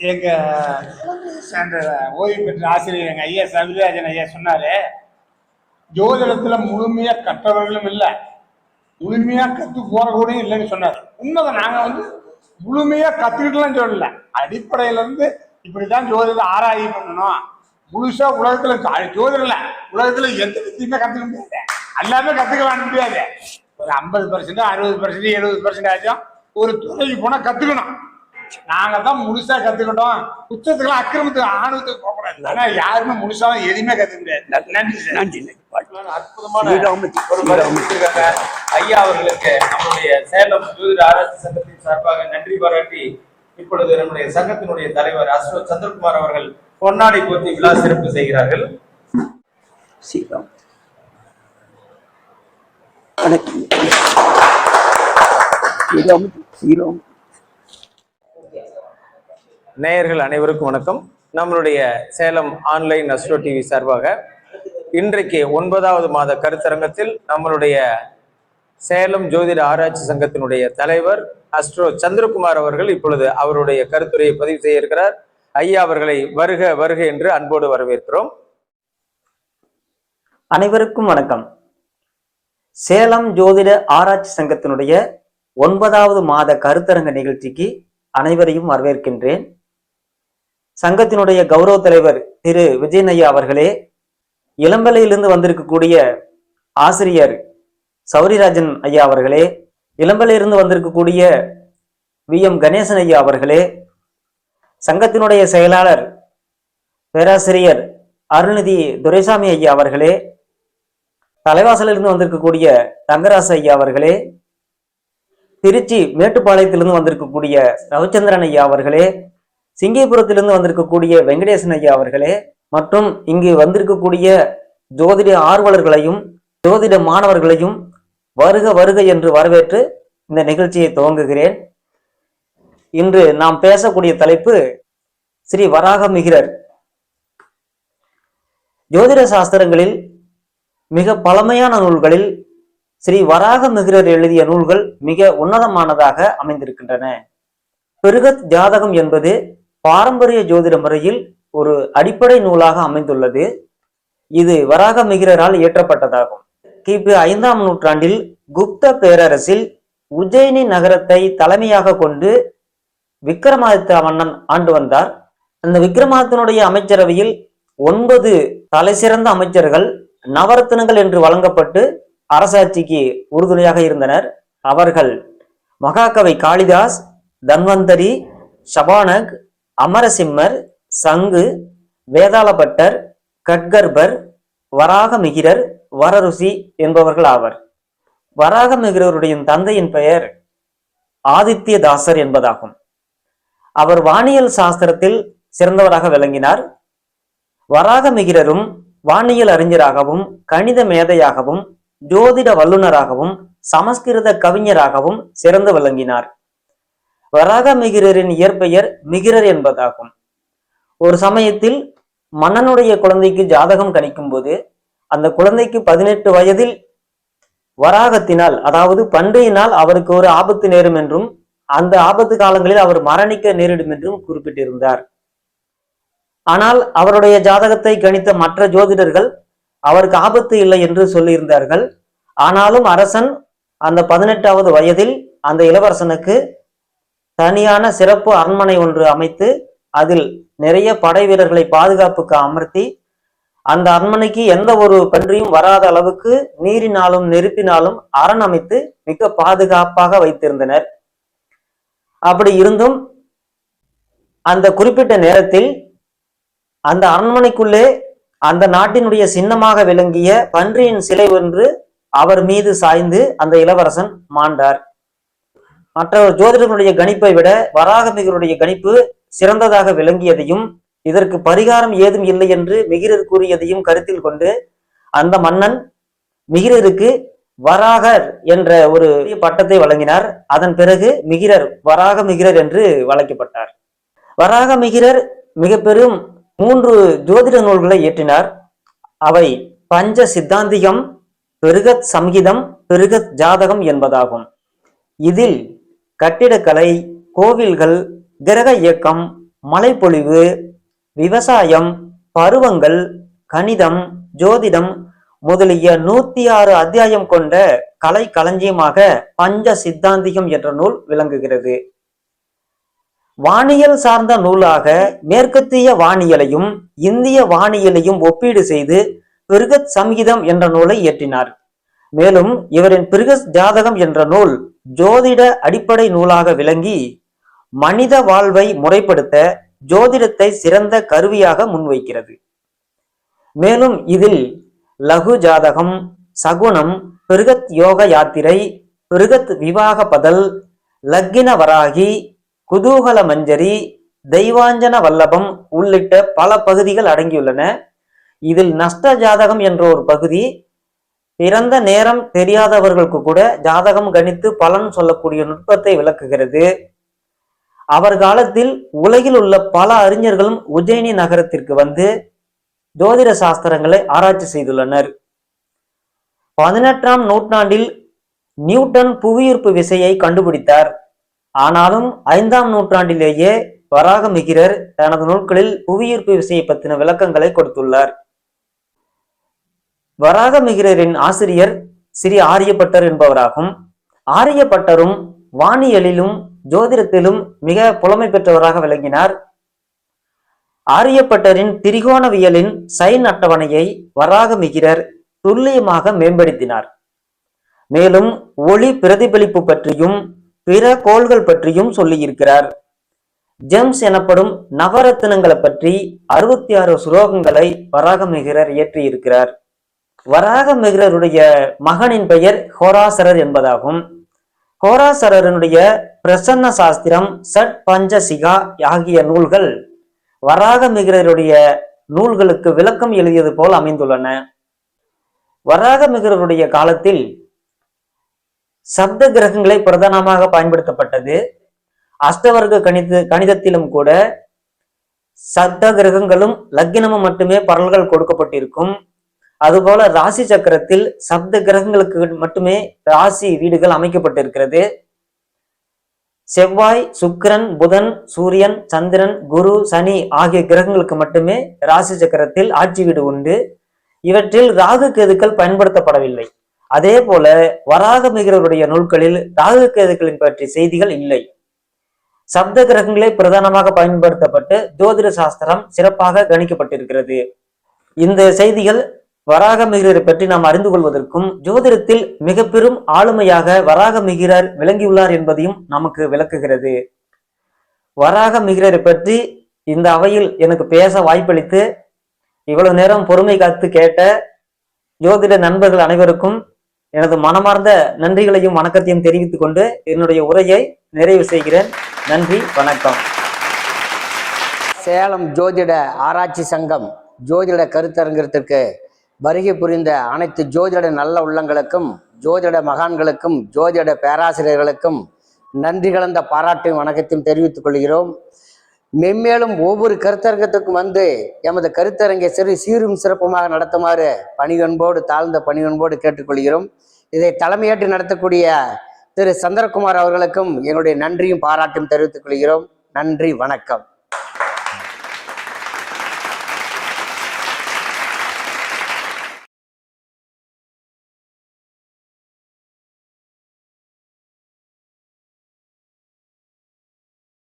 எங்க ஓய்வு பெற்ற ஆசிரியர் எங்க ஐயா சவிராஜன் ஐயா சொன்னாரு ஜோதிடத்துல முழுமையா கற்றவர்களும் இல்லை முழுமையா கத்து கூட இல்லைன்னு சொன்னாரு. உண்மைதான் நாங்க வந்து முழுமையா கத்துக்கிட்டுலாம் சொல்லல. அடிப்படையில இருந்து இப்படிதான் ஜோதிட ஆராய்ச்சி பண்ணணும். முழுசா உலகத்துல ஜோதிடல ஜோதிடம் உலகத்துல எந்த வித்தியுமே கத்துக்க முடியாது. எல்லாமே கத்துக்க முடியாது. ஒரு ஐம்பது பர்சன்ட் அறுபது பர்சன்ட் எழுபது பர்சன்ட் ஆச்சும் ஒரு துறைக்கு போனா கத்துக்கணும். நாங்க தான் முழுசா கத்துக்கிட்டோம். உச்சத்துக்குலாம் அக்கிரமத்துக்கு ஆணவத்துக்கு போகக்கூடாது ஆனா யாருமே முழுசா எதுவுமே கத்துக்க முடியாது நன்றி நன்றி. அற்புதமான. ஐயா அவர்களுக்கு நம்முடைய சேலம் ஜோதிட ஆராய்ச்சி சங்கத்தின் சார்பாக நன்றி பாராட்டி இப்பொழுது நம்முடைய சங்கத்தினுடைய தலைவர் அஸ்ரோ சந்திரகுமார் அவர்கள் பொன்னாடை போத்தி விழா சிறப்பு செய்கிறார்கள். ஸ்ரீராம் வணக்கம். ஸ்ரீராம் நேயர்கள் அனைவருக்கும் வணக்கம். நம்மளுடைய சேலம் ஆன்லைன் அஸ்ட்ரோ டிவி சார்பாக இன்றைக்கு ஒன்பதாவது மாத கருத்தரங்கத்தில் நம்மளுடைய சேலம் ஜோதிட ஆராய்ச்சி சங்கத்தினுடைய தலைவர் அஸ்ட்ரோ சந்திரகுமார் அவர்கள் இப்பொழுது அவருடைய கருத்துரையை பதிவு செய்ய இருக்கிறார். ஐயா அவர்களை வருக வருக என்று அன்போடு வரவேற்கிறோம். அனைவருக்கும் வணக்கம். சேலம் ஜோதிட ஆராய்ச்சி சங்கத்தினுடைய ஒன்பதாவது மாத கருத்தரங்க நிகழ்ச்சிக்கு அனைவரையும் வரவேற்கின்றேன். சங்கத்தினுடைய கௌரவ தலைவர் திரு விஜயன் ஐயா அவர்களே இளம்பலையிலிருந்து வந்திருக்கக்கூடிய ஆசிரியர் சௌரிராஜன் ஐயா அவர்களே இளம்பலையிலிருந்து வந்திருக்கக்கூடிய வி. எம். கணேசன் ஐயா அவர்களே சங்கத்தினுடைய செயலாளர் பேராசிரியர் அருள்நிதி துரைசாமி ஐயா அவர்களே தலைவாசலிருந்து வந்திருக்கக்கூடிய தங்கராசு ஐயா அவர்களே திருச்சி மேட்டுப்பாளையத்திலிருந்து வந்திருக்கக்கூடிய ரவிச்சந்திரன் ஐயா அவர்களே சிங்கிபுரத்திலிருந்து வந்திருக்கக்கூடிய வெங்கடேசன் ஐயா அவர்களே மற்றும் இங்கு வந்திருக்கக்கூடிய ஜோதிட ஆர்வலர்களையும் ஜோதிட மாணவர்களையும் வருக வருக என்று வரவேற்று இந்த நிகழ்ச்சியை துவங்குகிறேன். இன்று நாம் பேசக்கூடிய தலைப்பு ஸ்ரீ வராக மிகிரர் ஜோதிட சாஸ்திரங்களில் மிக பழமையான நூல்களில் ஸ்ரீ வராக மிகிரர் எழுதிய நூல்கள் மிக உன்னதமானதாக அமைந்திருக்கின்றன. பெருகத் ஜாதகம் என்பது பாரம்பரிய ஜோதிட முறையில் ஒரு அடிப்படை நூலாக அமைந்துள்ளது. இது வராக மிகிரரால் இயற்றப்பட்டதாகும். கிபி ஐந்தாம் நூற்றாண்டில் குப்த பேரரசில் உஜ்ஜயினி நகரத்தை தலைமையாக கொண்டு விக்ரமாதித்த மன்னன் ஆண்டு வந்தார். அந்த விக்ரமாதித்தனுடைய அமைச்சரவையில் ஒன்பது தலைசிறந்த அமைச்சர்கள் நவரத்தினங்கள் என்று வழங்கப்பட்டு அரசாட்சிக்கு உறுதுணையாக இருந்தனர். அவர்கள் மகாகவி காளிதாஸ் தன்வந்தரி ஷபானக் அமரசிம்மர் சங்கு வேதாளபட்டர் கட்கர்பர் வராகமிகிரர் வரருசி என்பவர்கள் ஆவர். வராகமிகிரருடைய தந்தையின் பெயர் ஆதித்யதாசர் என்பதாகும். அவர் வானியல் சாஸ்திரத்தில் சிறந்தவராக விளங்கினார். வராகமிகிரரும் வானியல் அறிஞராகவும் கணித மேதையாகவும் ஜோதிட வல்லுநராகவும் சமஸ்கிருத கவிஞராகவும் சிறந்து விளங்கினார். வராக மிகிரரின் இயற்பெயர் மிகிரர் என்பதாகும். ஒரு சமயத்தில் மன்னனுடைய குழந்தைக்கு ஜாதகம் கணிக்கும்போது அந்த குழந்தைக்கு பதினெட்டு வயதில் வராகத்தினால் அதாவது பண்டையினால் அவருக்கு ஒரு ஆபத்து நேரும் என்றும் அந்த ஆபத்து காலங்களில் அவர் மரணிக்க நேரிடும் என்றும் குறிப்பிட்டிருந்தார். ஆனால் அவருடைய ஜாதகத்தை கணித்த மற்ற ஜோதிடர்கள் அவருக்கு ஆபத்து இல்லை என்று சொல்லியிருந்தார்கள். ஆனாலும் அரசன் அந்த பதினெட்டாவது வயதில் அந்த இளவரசனுக்கு தனியான சிறப்பு அரண்மனை ஒன்று அமைத்து அதில் நிறைய படை வீரர்களை பாதுகாப்புக்கு அமர்த்தி அந்த அரண்மனைக்கு எந்த ஒரு பன்றியும் வராத அளவுக்கு நீரினாலும் நெருப்பினாலும் அரண் அமைத்து மிக பாதுகாப்பாக வைத்திருந்தனர். அப்படி இருந்தும் அந்த குறிப்பிட்ட நேரத்தில் அந்த அரண்மனைக்குள்ளே அந்த நாட்டினுடைய சின்னமாக விளங்கிய பன்றியின் சிலை ஒன்று அவர் மீது சாய்ந்து அந்த இளவரசன் மாண்டார். மற்ற ஜோதிடர்களுடைய கணிப்பை விட வராகமிகருடைய கணிப்பு சிறந்ததாக விளங்கியதையும் இதற்கு பரிகாரம் ஏதும் இல்லை என்று மிகிரர் கூறியதையும் கருத்தில் கொண்டு அந்த மன்னன் மிகிரருக்கு வராகர் என்ற ஒரு பட்டத்தை வழங்கினார். அதன் பிறகு மிகிரர் வராக மிகிரர் என்று வழங்கப்பட்டார். வராக மிகிரர் மிக பெரும் மூன்று ஜோதிட நூல்களை இயற்றினார். அவை பஞ்ச சித்தாந்திகம் பெருகத் சம்ஹிதம் பெருகத் ஜாதகம் என்பதாகும். இதில் கட்டிடக்கலை கோவில்கள் கிரக இயக்கம் மழைப்பொழிவு விவசாயம் பருவங்கள் கணிதம் ஜோதிடம் முதலிய நூத்தி ஆறு அத்தியாயம் கொண்ட கலை களஞ்சியமாக பஞ்ச சித்தாந்திகம் என்ற நூல் விளங்குகிறது. வானியல் சார்ந்த நூலாக மேற்கத்திய வானியலையும் இந்திய வானியலையும் ஒப்பீடு செய்து பிருகத் சம்ஹிதம் என்ற நூலை இயற்றினார். மேலும் இவரின் பிருகத் ஜாதகம் என்ற நூல் ஜோதிட அடிப்படை நூலாக விளங்கி மனித வாழ்வை முறைப்படுத்த ஜோதிடத்தை சிறந்த கருவியாக முன்வைக்கிறது. மேலும் இதில் லகு ஜாதகம் சகுனம் பிருகத் யோக யாத்திரை பிருகத் விவாக பதல் லக்கின வராகி குதூகல மஞ்சரி தெய்வாஞ்சன வல்லபம் உள்ளிட்ட பல பகுதிகள் அடங்கியுள்ளன. இதில் நஷ்ட ஜாதகம் என்ற ஒரு பகுதி பிறந்த நேரம் தெரியாதவர்களுக்கு கூட ஜாதகம் கணித்து பலன் சொல்லக்கூடிய நுட்பத்தை விளக்குகிறது. அவர் காலத்தில் உலகில் உள்ள பல அறிஞர்களும் உஜ்ஜயினி நகரத்திற்கு வந்து ஜோதிட சாஸ்திரங்களை ஆராய்ச்சி செய்துள்ளனர். பதினெட்டாம் நூற்றாண்டில் நியூட்டன் புவியீர்ப்பு விசையை கண்டுபிடித்தார். ஆனாலும் ஐந்தாம் நூற்றாண்டிலேயே வராகமிகிரர் தனது நூல்களில் புவியீர்ப்பு விசையை பற்றின விளக்கங்களை கொடுத்துள்ளார். வராக மிகிரரின் ஆசிரியர் ஸ்ரீ ஆரியப்பட்டர் என்பவராகும். ஆரியப்பட்டரும் வானியலிலும் ஜோதிடத்திலும் மிக புலமை பெற்றவராக விளங்கினார். ஆரியப்பட்டரின் திரிகோணவியலின் சைன் அட்டவணையை வராக மிகிரர் துல்லியமாக மேம்படுத்தினார். மேலும் ஒளி பிரதிபலிப்பு பற்றியும் பிற கோள்கள் பற்றியும் சொல்லியிருக்கிறார். ஜெம்ஸ் எனப்படும் நவரத்தினங்களை பற்றி அறுபத்தி ஆறு சுலோகங்களை வராகமிகிரர் இயற்றியிருக்கிறார். வராக வராகமிகிரருடைய மகனின் பெயர் ஹோராசரர் என்பதாகும். ஹோராசரனுடைய பிரசன்ன சாஸ்திரம் சட் பஞ்சசிகா ஆகிய நூல்கள் வராக மிகிரருடைய நூல்களுக்கு விளக்கம் எழுதியது போல் அமைந்துள்ளன. வராகமிகிரருடைய காலத்தில் சப்த கிரகங்களை பிரதானமாக பயன்படுத்தப்பட்டது. அஷ்டவர்க்க கணித கணிதத்திலும் கூட சப்த கிரகங்களும் லக்கினமும் மட்டுமே பரல்கள் கொடுக்கப்பட்டிருக்கும். அதுபோல ராசி சக்கரத்தில் சப்த கிரகங்களுக்கு மட்டுமே ராசி வீடுகள் அமைக்கப்பட்டிருக்கிறது. செவ்வாய் சுக்கிரன் புதன் சூரியன் சந்திரன் குரு சனி ஆகிய கிரகங்களுக்கு மட்டுமே ராசி சக்கரத்தில் ஆட்சி வீடு உண்டு. இவற்றில் ராகு கேதுக்கள் பயன்படுத்தப்படவில்லை. அதே போல வராக வராகமிகருடைய நூல்களில் ராகு கேதுக்களின் பற்றிய செய்திகள் இல்லை. சப்த கிரகங்களே பிரதானமாக பயன்படுத்தப்பட்டு ஜோதிட சாஸ்திரம் சிறப்பாக கணிக்கப்பட்டிருக்கிறது. இந்த செய்திகள் வராகமிகிரரை பற்றி நாம் அறிந்து கொள்வதற்கும் ஜோதிடத்தில் மிக பெரும் ஆளுமையாக வராகமிகிரர் விளங்கியுள்ளார் என்பதையும் நமக்கு விளக்குகிறது. வராகமிகிரரை பற்றி இந்த அவையில் எனக்கு பேச வாய்ப்பளித்து இவ்வளவு நேரம் பொறுமை காத்து கேட்ட ஜோதிட நண்பர்கள் அனைவருக்கும் எனது மனமார்ந்த நன்றிகளையும் வணக்கத்தையும் தெரிவித்துக் கொண்டு என்னுடைய உரையை நிறைவு செய்கிறேன். நன்றி வணக்கம். சேலம் ஜோதிட ஆராய்ச்சி சங்கம் ஜோதிட கருத்தரங்கத்திற்கு வருகை புரிந்த அனைத்து ஜோதிட நல்ல உள்ளங்களுக்கும் ஜோதிட மகான்களுக்கும் ஜோதிட பேராசிரியர்களுக்கும் நன்றி கலந்த பாராட்டையும் வணக்கத்தையும் தெரிவித்துக் கொள்கிறோம். மென்மேலும் ஒவ்வொரு கருத்தரங்கத்துக்கும் வந்து எமது கருத்தரங்கை சிறு சீரும் சிறப்புமாக நடத்துமாறு பணிகன்போடு தாழ்ந்த பணிகன்போடு கேட்டுக்கொள்கிறோம் இதை தலைமையேற்று நடத்தக்கூடிய திரு சந்திரகுமார் அவர்களுக்கும் என்னுடைய நன்றியும் பாராட்டும் தெரிவித்துக் கொள்கிறோம். நன்றி வணக்கம்.